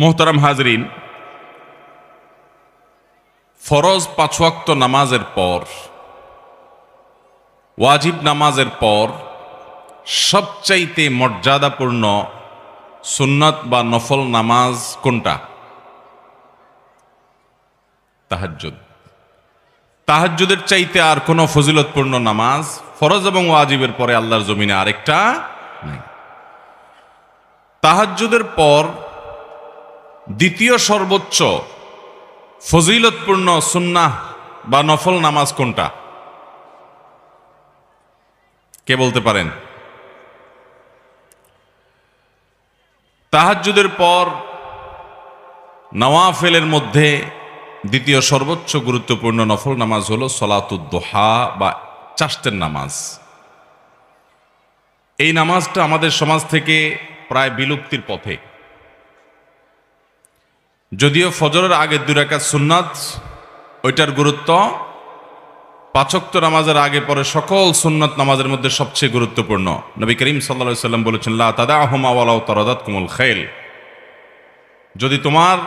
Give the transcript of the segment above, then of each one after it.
মোহতারাম হাজরিন, ফরজ পাঁচওয়াক্ত নামাজের পর, ওয়াজিব নামাজের পর সবচাইতে মর্যাদাপূর্ণ সুন্নত বা নফল নামাজ কোনটা? তাহাজ্জুদ। তাহাজ্জুদের চাইতে আর কোনো ফজিলতপূর্ণ নামাজ ফরজ এবং ওয়াজিবের পরে আল্লাহর জমিনে আরেকটা নাই। তাহাজ্জুদের পর দ্বিতীয় সর্বোচ্চ ফজিলতপূর্ণ সুন্নাহ বা নফল নামাজ কোনটা? কে বলতে পারেন? তাহাজ্জুদের পর নওয়াফেলের মধ্যে দ্বিতীয় সর্বোচ্চ গুরুত্বপূর্ণ নফল নামাজ হলো সলাতুদ্দোহা বা চাষ্টের নামাজ। এই নামাজটা আমাদের সমাজ থেকে প্রায় বিলুপ্তির পথে। যদিও ফজরের আগে দুই রাকাত সুন্নাত, ওইটার গুরুত্ব, পাচক্ত নামাজের আগে পরে সকল সুন্নত নামাজের মধ্যে সবচেয়ে গুরুত্বপূর্ণ। নবী করিম সাল্লা সাল্লাম বলেছেন, লা তাদা আহমা ওয়ালাউ তরদাত কুমুল খেল যদি তোমার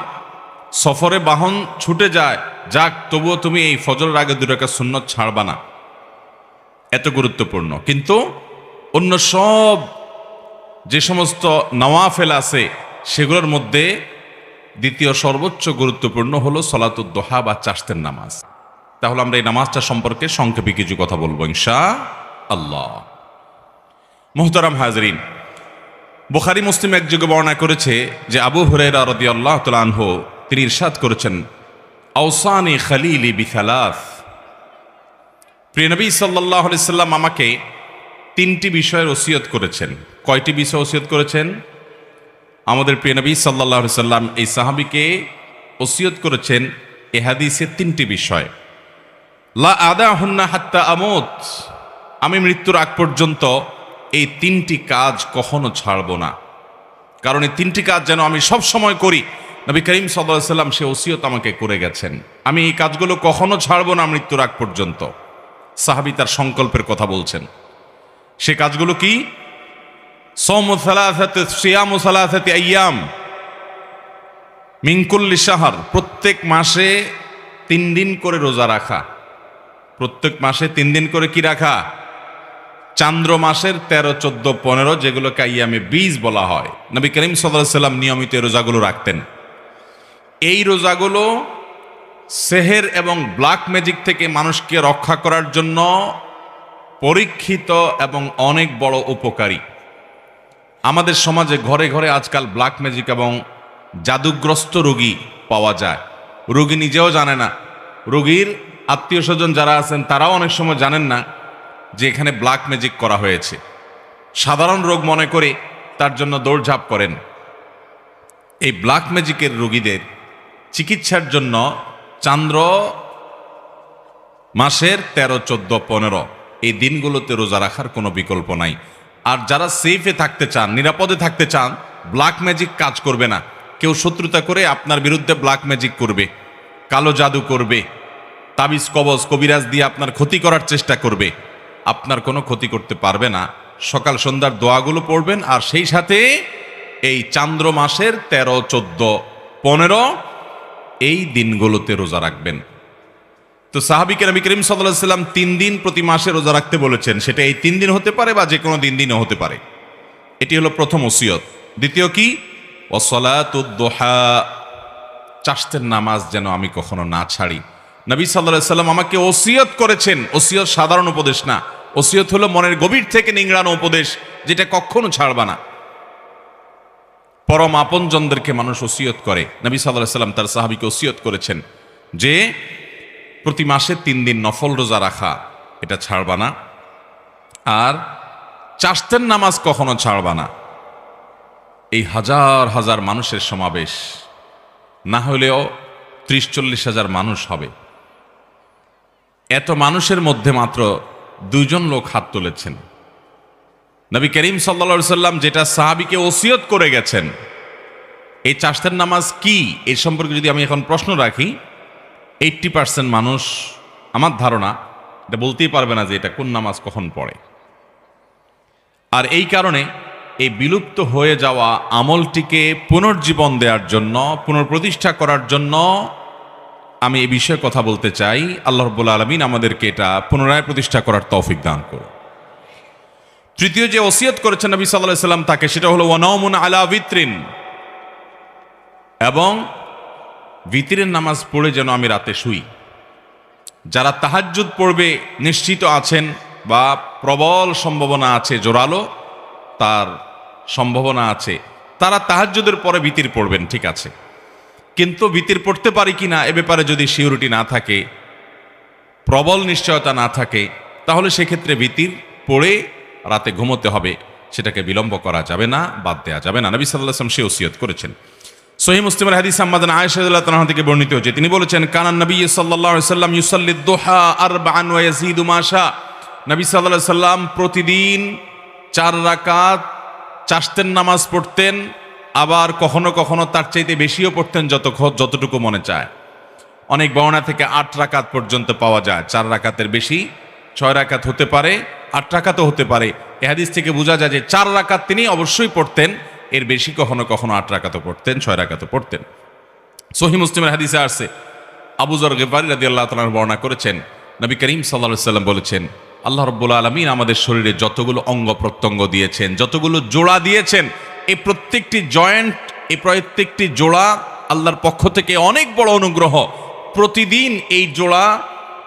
সফরে বাহন ছুটে যায়, যাক, তবুও তুমি এই ফজরের আগে দুই রাকাত সুন্নত ছাড়বা না। এত গুরুত্বপূর্ণ। কিন্তু অন্য সব যে সমস্ত নওয়াফেল আছে, সেগুলোর মধ্যে দ্বিতীয় সর্বোচ্চ গুরুত্বপূর্ণ হলো সলাতুদ্দোহা বা চাষতের নামাজ। তাহলে আমরা এই নামাজটা সম্পর্কে সংক্ষেপে কিছু কথা বলব, ইনশা আল্লাহ। মোহতারাম হাজরিন, বুখারি, মুসলিম এক যুগে বর্ণনা করেছে যে আবু হুরেরা রদি আল্লাহ তালানহ তিনি ইরশাদ করেছেন আউসানি খালিলি বিখালাস প্রিয় নবী সাল্লাহ সাল্লাম আমাকে তিনটি বিষয়ের ওসিয়ত করেছেন। কয়টি বিষয় ওসিয়ত করেছেন? আমাদের প্রিয় নবী সাল্লাহ সাল্লাম এই সাহাবিকে ওসিয়ত করেছেন এ হাদিসে তিনটি বিষয়। লা আদা হন্না হাত্তা আমত। আমি মৃত্যুর আগ পর্যন্ত এই তিনটি কাজ কখনো ছাড়ব না। কারণ এই তিনটি কাজ যেন আমি সব সময় করি, নবী করিম সাল্লাহ সাল্লাম সে ওসিয়ত আমাকে করে গেছেন। আমি এই কাজগুলো কখনো ছাড়ব না মৃত্যুর আগ পর্যন্ত। সাহাবি তার সংকল্পের কথা বলছেন। সে কাজগুলো কি? মিঙ্কুল্লি সাহার প্রত্যেক মাসে তিন দিন করে রোজা রাখা। প্রত্যেক মাসে তিন দিন করে কি রাখা? চান্দ্র মাসের তেরো, চোদ্দ, পনেরো, যেগুলোকে আইয়ামে বীজ বলা হয়। নবী করিম সাল্লাম নিয়মিত রোজাগুলো রাখতেন। এই রোজাগুলো সেহের এবং ব্ল্যাক ম্যাজিক থেকে মানুষকে রক্ষা করার জন্য পরীক্ষিত এবং অনেক বড় উপকারী। আমাদের সমাজে ঘরে ঘরে আজকাল ব্ল্যাক ম্যাজিক এবং জাদুগ্রস্ত রোগী পাওয়া যায়। রোগী নিজেও জানে না। রোগীর আত্মীয় স্বজন যারা আছেন, তারাও অনেক সময় জানেন না যে এখানে ব্ল্যাক ম্যাজিক করা হয়েছে। সাধারণ রোগ মনে করে তার জন্য দৌড়ঝাঁপ করেন। এই ব্ল্যাক ম্যাজিকের রোগীদের চিকিৎসার জন্য চান্দ্র মাসের তেরো, চোদ্দ, পনেরো, এই দিনগুলোতে রোজা রাখার কোনো বিকল্প নাই। আর যারা সেফে থাকতে চান, নিরাপদে থাকতে চান ব্ল্যাক ম্যাজিক কাজ করবে না। কেউ শত্রুতা করে আপনার বিরুদ্ধে ব্ল্যাক ম্যাজিক করবে, কালো জাদু করবে, তাবিজ, কবজ, কবিরাজ দিয়ে আপনার ক্ষতি করার চেষ্টা করবে। আপনার কোনো ক্ষতি করতে পারবে না। সকাল সন্ধ্যার দোয়াগুলো পড়বেন আর সেই সাথে এই চান্দ্র মাসের তেরো, চোদ্দ, পনেরো, এই দিনগুলোতে রোজা রাখবেন। তো সাহাবিকে নবী করিম সাল্লাহ সাল্লাম তিন দিন প্রতি মাসে রোজা রাখতে বলেছেন। সেটা এই তিন দিন হতে পারে বা যে কোনো দিন দিনও হতে পারে। এটি হলো প্রথম ওসিয়ত। দ্বিতীয় কি? ওসলাতুদ্দোহা চাষতের নামাজ যেন আমি কখনো না ছাড়ি। নবী সাল্লাহ সাল্লাম আমাকে ওসিয়ত করেছেন। ওসিয়ত সাধারণ উপদেশ না। ওসিয়ত হলো মনের গভীর থেকে নিংড়ানো উপদেশ, যেটা কখনো ছাড়বা না। পরম আপনজনদেরকে মানুষ ওসিয়ত করে। নবী সাল্লাহ সাল্লাম তার সাহাবিকে ওসিয়ত করেছেন যে প্রতি মাসে তিন দিন নফল রোজা রাখা, এটা ছাড়বা না। আর চাষতের নামাজ কখনো ছাড়বা না। এই হাজার হাজার মানুষের সমাবেশ, না হলেও ত্রিশ চল্লিশ হাজার মানুষ হবে। এত মানুষের মধ্যে মাত্র দুইজন লোক হাত তুলেছেন। নবী করিম সাল্লা সাল্লাম যেটা সাহাবিকে ওসিয়ত করে গেছেন, এই চাষতের নামাজ কি এই সম্পর্কে যদি আমি এখন প্রশ্ন রাখি এইট্টি পার্সেন্ট মানুষ, আমার ধারণা, এটা বলতেই পারবে না যে এটা কোন নামাজ কখন পড়ে। আর এই কারণে এই বিলুপ্ত হয়ে যাওয়া আমলটিকে পুনর্জীবন দেওয়ার জন্য, পুনঃপ্রতিষ্ঠা করার জন্য আমি এ বিষয়ে কথা বলতে চাই। আল্লাহ রব্বুল আলমিন আমাদেরকে এটা পুনরায় প্রতিষ্ঠা করার তৌফিক দান করুন। তৃতীয় যে ওসিয়ত করেছেন নবী সাল্লাহ সাল্লাম তাকে, সেটা হলো ওয়ানাউমুন আলা বিত্রিন এবং ভিতরের নামাজ পড়ে যেন আমি রাতে শুই। যারা তাহাজ্জুদ পড়বে নিশ্চিত আছেন বা প্রবল সম্ভাবনা আছে জোরালো, তার সম্ভাবনা আছে। তারা তাহাজ্জুদের পরে ভিতির পড়বেন, ঠিক আছে। কিন্তু ভিতির পড়তে পারি কি না, এ ব্যাপারে যদি সিউরিটি না থাকে, প্রবল নিশ্চয়তা না থাকে, তাহলে সেক্ষেত্রে ভিতির পড়ে রাতে ঘুমোতে হবে। সেটাকে বিলম্ব করা যাবে না, বাদ দেওয়া যাবে না। নবী সাল্লাহ সে ওসিয়ত করেছেন। সহি মুসলিমের হাদিস আহমদ আয়েশাদুল্লাহ তাআলা থেকে বর্ণিত হয়েছে তিনি বলেছেন কানান নবী আলাইহি সাল্লাম ইউসাল্লি দুহা ইয়াজিদু মা নবী আলাইহি সাল্লাম প্রতিদিন চার রাকাত চাষতেন নামাজ পড়তেন, আবার কখনো কখনো তার চাইতে বেশিও পড়তেন যত যতটুকু মনে চায়। অনেক বর্ণা থেকে আট রাকাত পর্যন্ত পাওয়া যায়। চার রাকাতের বেশি, ছয় রাকাত হতে পারে, আট রাকাতও হতে পারে। এ হাদিস থেকে বোঝা যায় যে চার রাকাত তিনি অবশ্যই পড়তেন এর বেশি কখনো কখনো আট রাকাতও পড়তেন, ছয় রাকাতও পড়তেন। সহি মুসলিমের হাদিসে আসছে আবুজর গেফারি রাদি আল্লাহ তালার বর্ণনা করেছেন, নবী করিম সাল্লা সাল্লাম বলেছেন, আল্লাহ রব্বুল আলমিন আমাদের শরীরে যতগুলো অঙ্গ প্রত্যঙ্গ দিয়েছেন, যতগুলো জোড়া দিয়েছেন, এই প্রত্যেকটি জয়েন্ট, এই প্রত্যেকটি জোড়া আল্লাহর পক্ষ থেকে অনেক বড় অনুগ্রহ। প্রতিদিন এই জোড়া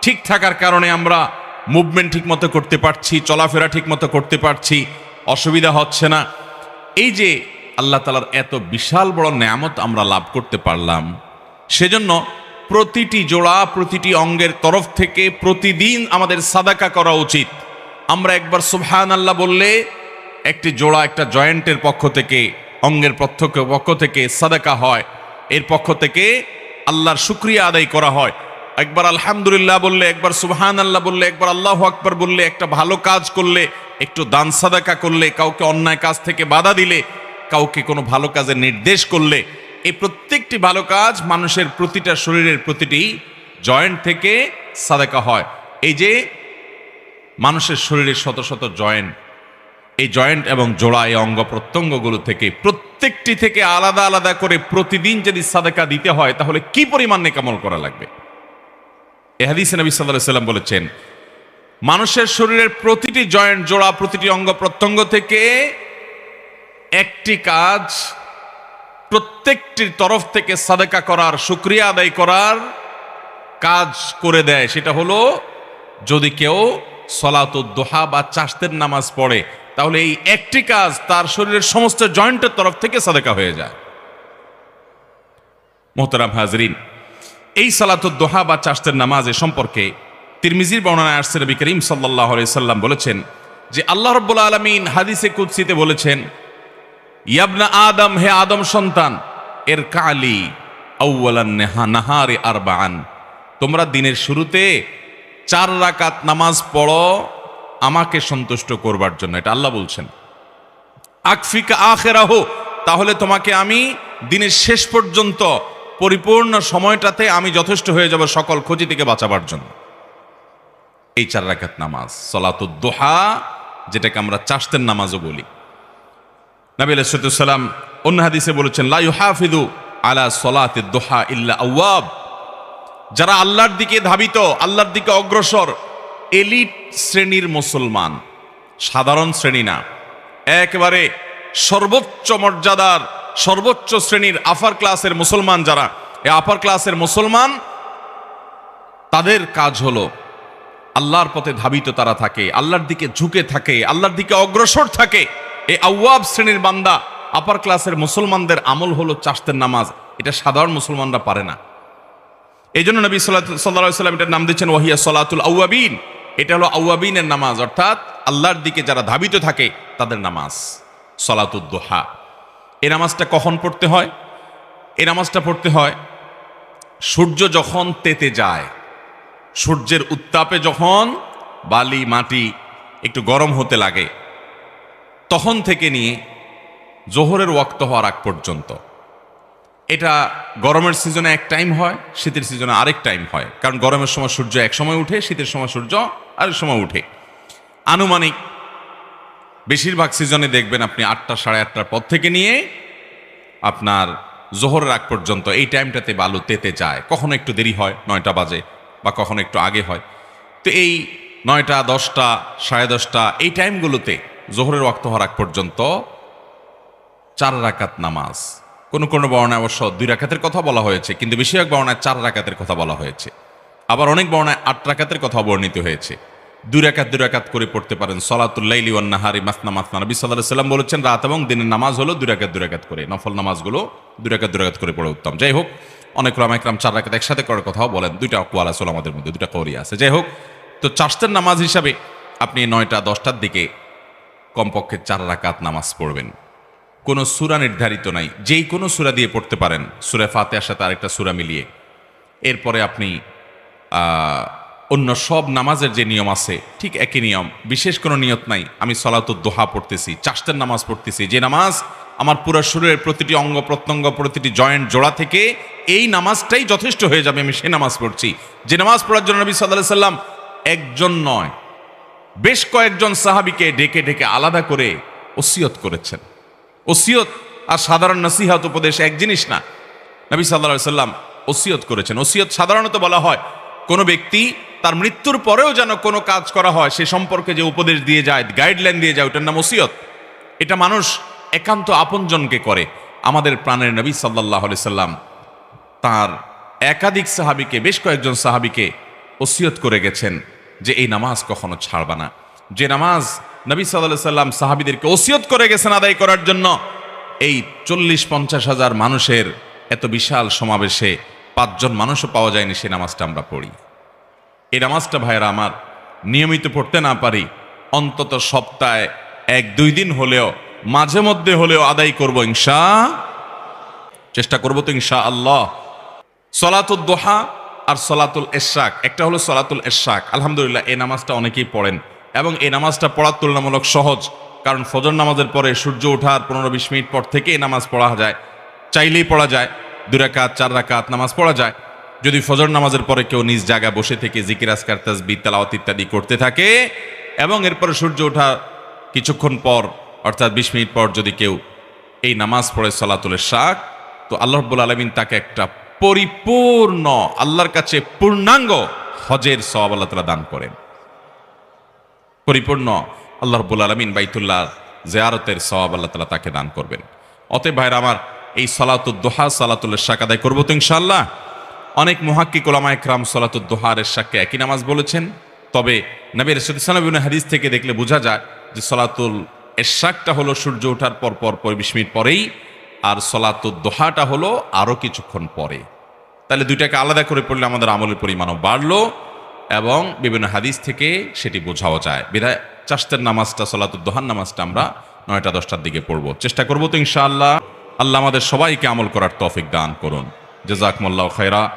ঠিক থাকার কারণে আমরা মুভমেন্ট ঠিক মতো করতে পারছি, চলাফেরা ঠিক মতো করতে পারছি, অসুবিধা হচ্ছে না। এই যে আল্লাহ তালার এত বিশাল বড় নেয়ামত আমরা লাভ করতে পারলাম। সেজন্য প্রতিটি জোড়া, প্রতিটি অঙ্গের তরফ থেকে প্রতিদিন আমাদের সাদাকা করা উচিত। আমরা একবার সুবহান আল্লাহ বললে একটি জোড়া একটা জয়েন্টের পক্ষ থেকে, অঙ্গের প্রত্যক্ষ পক্ষ থেকে সাদাকা হয়। এর পক্ষ থেকে আল্লাহর শুক্রিয়া আদায় করা হয়। একবার আলহামদুলিল্লাহ বললে, একবার সুবহান আল্লাহ বললে, একবার আল্লাহ আকবর বললে, একটা ভালো কাজ করলে, একটু দান সাদাকা করলে, কাউকে অন্যায় কাজ থেকে বাধা দিলে কাউকে কোনো ভালো কাজের নির্দেশ করলে এই প্রত্যেকটি ভালো কাজ মানুষের প্রতিটা শরীরের প্রতিটি জয়েন্ট থেকে সাদাকা হয়। এই যে মানুষের শরীরে শত শত জয়েন্ট, এই জয়েন্ট এবং জোড়া, এই অঙ্গ প্রত্যঙ্গগুলো থেকে প্রত্যেকটি থেকে আলাদা আলাদা করে প্রতিদিন যদি সাদাকা দিতে হয়, তাহলে কি পরিমাণ নেকামল করা লাগবে? এহাদিস নবী সাল্লাহ সাল্লাম বলেছেন, মানুষের শরীরের প্রতিটি জয়েন্ট, জোড়া, প্রতিটি অঙ্গ প্রত্যঙ্গ থেকে একটি কাজ প্রত্যেকটির তরফ থেকে সাদেকা করার, শুক্রিয়া আদায় করার কাজ করে দেয়। সেটা হলো, যদি কেউ সলাতুদ্দোহা বা চাষতের নামাজ পড়ে, তাহলে এই একটি কাজ তার শরীরের সমস্ত জয়েন্টের তরফ থেকে সাদেকা হয়ে যায়। মোহতারাম হাজরিন, এই সালাতুদ্দোহা বা চাষতের নামাজে সম্পর্কে তিরমিজির বর্ণনায় আসছে নবী করিম সাল্লাহ সাল্লাম বলেছেন যে, আল্লাহ রব্বুল আলমিন হাদিসে কুৎসিতে বলেছেন ইয়াবনা আদম, হে আদম সন্তান, এর কালি আউ্লান নেহা, নাহারে আরবান তোমরা দিনের শুরুতে চার রাকাত নামাজ পড়ো, আমাকে সন্তুষ্ট করবার জন্য। এটা আল্লাহ বলছেন। আকফিকা আখেরাহ, তাহলে তোমাকে আমি দিনের শেষ পর্যন্ত পরিপূর্ণ সময়টাতে আমি যথেষ্ট হয়ে যাব সকল ক্ষতি থেকে বাঁচাবার জন্য। এই চার রাকাত নামাজ সলাতুদ্দোহা যেটাকে আমরা চাষতের নামাজও বলি। নবী আলাইসালাম অন্য হাদিসে বলেছেন লাইউ হাফিদু আলা সলাতে দোহা ইল্লা আউয়াব যারা আল্লাহর দিকে ধাবিত, আল্লাহর দিকে অগ্রসর, এলিট শ্রেণির মুসলমান, সাধারণ শ্রেণি না, একেবারে সর্বোচ্চ মর্যাদার, সর্বোচ্চ শ্রেণির আফার ক্লাসের মুসলমান যারা, এই আপার ক্লাসের মুসলমান, তাদের কাজ হলো, আল্লাহর পথে ধাবিত তারা থাকে, আল্লাহর দিকে ঝুঁকে থাকে, আল্লাহর দিকে অগ্রসর থাকে। এই আউয়াব শ্রেণির বান্দা আপার ক্লাসের মুসলমানদের আমল হলো চাষতের নামাজ। এটা সাধারণ মুসলমানরা পারে না। এই জন্য নবী সাল্লাহ সাল্লাম এটার নাম দিচ্ছেন, ওয়াহিয়া সলাতুল আউয়াবিন। এটা হলো আউয়াবিনের নামাজ, অর্থাৎ আল্লাহর দিকে যারা ধাবিত থাকে, তাদের নামাজ সলাতুদ্দোহা এ নামাজটা কখন পড়তে হয়? এ নামাজটা পড়তে হয় সূর্য যখন তেতে যায়, সূর্যের উত্তাপে যখন বালি, মাটি একটু গরম হতে লাগে তখন থেকে নিয়ে জোহরের ওয়াক্ত হওয়ার আগ পর্যন্ত। এটা গরমের সিজনে এক টাইম হয়, শীতের সিজনে আরেক টাইম হয়। কারণ গরমের সময় সূর্য এক সময় উঠে, শীতের সময় সূর্য আরেক সময় উঠে। আনুমানিক বেশিরভাগ সিজনে দেখবেন আপনি আটটা সাড়ে আটটার পর থেকে নিয়ে আপনার জোহরের আগ পর্যন্ত এই টাইমটাতে বালু তেতে যায়। কখনো একটু দেরি হয়, নয়টা বাজে, বা কখনো একটু আগে হয়। তো এই নয়টা, দশটা, সাড়ে দশটা, এই টাইমগুলোতে জোহরের ওয়াক্ত হওয়ার আগ পর্যন্ত চার রাকাত নামাজ। কোন কোন বর্ণায় অবশ্য দুই রাকাতের কথা বলা হয়েছে, কিন্তু বেশিরভাগ বর্ণায় চার রাকাতের কথা বলা হয়েছে। আবার অনেক বর্ণায় আট রাকাতের কথা বর্ণিত হয়েছে। দুই রাকাত দুই রাকাত করে পড়তে পারেন সলাতুল্লাইলি ওয়ান নাহারি মাসনা মাসনা। নবী সাল্লাহ সাল্লাম বলেছেন, রাত এবং দিনের নামাজ হলো দুই রাকাত দুই রাকাত করে। নফল নামাজগুলো দুই রাকাত দুই রাকাত করে পড়ে উত্তম। যাই হোক, অনেক রামাইকরাম চার রাকাত একসাথে করার কথাও বলেন। দুইটা কোয়াল আছে আমাদের মধ্যে, দুইটা কৌরি আছে। যাই হোক, তো চার্চের নামাজ হিসাবে আপনি নয়টা, দশটার দিকে কমপক্ষে চার রাকাত নামাজ পড়বেন। কোনো সুরা নির্ধারিত নাই। যেই কোনো সুরা দিয়ে পড়তে পারেন। সুরা ফাতেহার সাথে আরেকটা সুরা মিলিয়ে। এরপরে আপনি অন্য সব নামাজের যে নিয়ম আছে, ঠিক একই নিয়ম। বিশেষ কোনো নিয়ত নাই। আমি সলাতুর দোহা পড়তেছি চাষতের নামাজ পড়তেছি। যে নামাজ আমার পুরো শরীরের প্রতিটি অঙ্গ, প্রত্যঙ্গ, প্রতিটি জয়েন্ট জোড়া থেকে এই নামাজটাই যথেষ্ট হয়ে যাবে। আমি সে নামাজ পড়ছি। যে নামাজ পড়ার জন্য নবী সাল্লাহ সাল্লাম একজন নয়। বেশ কয়েকজন সাহাবিকে ডেকে ডেকে আলাদা করে ওসিয়ত করেছেন। ওসিয়ত আর সাধারণ নসিহাত উপদেশ এক জিনিস না। নবী সাল্লা সাল্লাম ওসিয়ত করেছেন। ওসিয়ত সাধারণত বলা হয়, কোনো ব্যক্তি তার মৃত্যুর পরেও যেন কোনো কাজ করা হয়, সে সম্পর্কে যে উপদেশ দিয়ে যায় গাইডলাইন দিয়ে যায়, ওটার নাম ওসিয়ত। এটা মানুষ একান্ত আপনজনকে করে। আমাদের প্রাণের নবী সাল্লাহ সাল্লাম তার একাধিক সাহাবিকে, বেশ কয়েকজন সাহাবিকে ওসিয়ত করে গেছেন। যে এই নামাজ কখনো ছাড়বা না। যে নামাজ নবী সাল্লাহ সাল্লাম সাহাবিদেরকে ওসিয়ত করে গেছেন আদায় করার জন্য, এই চল্লিশ পঞ্চাশ হাজার মানুষের এত বিশাল সমাবেশে পাঁচজন মানুষও পাওয়া যায়নি সেই নামাজটা আমরা পড়ি। এই নামাজটা ভাইয়েরা আমার নিয়মিত পড়তে না পারি, অন্তত সপ্তাহে এক দুই দিন হলেও, মাঝে মধ্যে হলেও আদায় করব ইনশা, চেষ্টা করব তো ইনশা আল্লাহ। সলাতুল দোহা আর সলাতুল এশাক। একটা হলো সলাতুল এশাক। আলহামদুলিল্লাহ, এই নামাজটা অনেকেই পড়েন। এবং এই নামাজটা পড়ার তুলনামূলক সহজ, কারণ ফজর নামাজের পরে সূর্য ওঠার পনেরো বিশ মিনিট পর থেকে এই নামাজ পড়া যায়। চাইলেই পড়া যায় দু রাকাত, চার রাকাত নামাজ পড়া যায়। যদি ফজর নামাজের পরে কেউ নিজ জায়গায় বসে থেকে জিকির আসকার তাসবি তেলাওয়াত ইত্যাদি করতে থাকে এবং এরপরে সূর্য ওঠা কিছুক্ষণ পর, অর্থাৎ বিশ মিনিট পর যদি কেউ এই নামাজ পড়ে সলাতুলের শাক তো আল্লাহবুল আলমিন তাকে একটা পরিপূর্ণ, আল্লাহর কাছে পূর্ণাঙ্গ হজের সব আল্লাহ তালা দান করেন। পরিপূর্ণ, আল্লাহ রব্বুল আলমিন বাইতুল্লাহ জেয়ারতের সওয়াব আল্লাহ তালা তাকে দান করবেন। অতএব ভাইরা আমার, এই সলাতুদ্দোহা সালাতুল্লের শাক আদায় করব তো ইনশাল্লাহ অনেক মুহাক্কি কোলামা একরাম সলাতুদ্দোহার শাককে একই নামাজ বলেছেন। তবে নবী রসুলাম হাদিস থেকে দেখলে বোঝা যায় যে সলাতুল এর এরশাকটা হলো সূর্য ওঠার পর পর বিশ মিনিট পরেই আর সলাতুদ্দোহাটা হলো আরও কিছুক্ষণ পরে। তাহলে দুইটাকে আলাদা করে পড়লে আমাদের আমলের পরিমাণও বাড়লো এবং বিভিন্ন হাদিস থেকে সেটি বোঝাও যায়। বিধায় চাষের নামাজটা সলাতুদ্দোহান নামাজটা আমরা নয়টা, দশটার দিকে পড়ব। চেষ্টা করব তো ইনশাআল্লাহ। আল্লাহ আমাদের সবাইকে আমল করার তফিক দান করুন। জেজাকমল্লা খৈরা